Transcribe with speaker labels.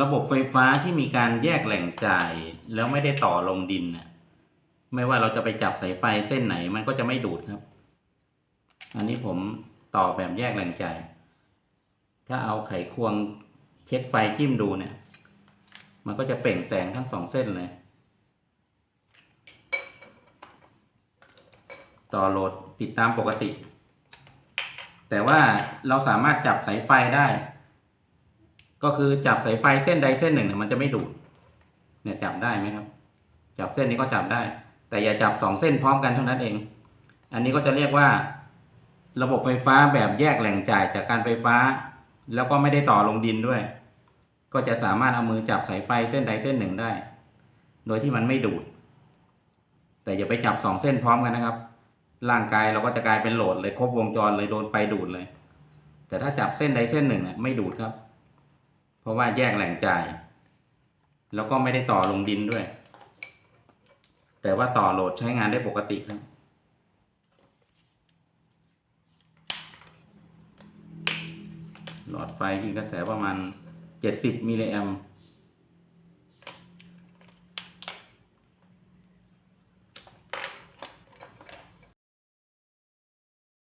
Speaker 1: ระบบไฟฟ้าที่มีการแยกแหล่งจ่าย แล้วไม่ได้ต่อลงดินน่ะไม่ว่าเราจะไปจับสายไฟเส้นไหนมันก็จะไม่ดูดครับ อันนี้ผมต่อแบบแยกแหล่งจ่าย ถ้าเอาไขควงเช็คไฟจิ้มดูเนี่ย มันก็จะเปล่งแสงทั้งสองเส้นเลย ต่อโหลดติดตามปกติ แต่ว่าเราสามารถจับสายไฟได้ ก็คือจับสายไฟเส้นใดเส้นหนึ่งเนี่ยมันจะไม่ดูด เนี่ยจับได้ไหมครับ จับเส้นนี้ก็จับได้ แต่อย่าจับสองเส้นพร้อมกันเท่านั้นเอง อันนี้ก็จะเรียกว่า ระบบไฟฟ้าแบบแยกแหล่งจ่ายจากการไฟฟ้า แล้วก็ไม่ได้ต่อลงดินด้วย ก็จะสามารถเอามือจับสายไฟเส้นใดเส้นหนึ่งได้ โดยที่มันไม่ดูด แต่อย่าไปจับสองเส้นพร้อมกันนะครับ ร่างกายเราก็จะกลายเป็นโหลดเลยครบวงจรเลยโดนไฟดูดเลย แต่ถ้าจับเส้นใดเส้นหนึ่งเนี่ยไม่ดูดครับ เพราะว่าแยกแหล่งจ่าย แล้วก็ไม่ได้ต่อลงดินด้วย แต่ว่าต่อโหลดใช้งานได้ปกติครับ หลอดไฟกินกระแสประมาณ 70มิลลิแอมป์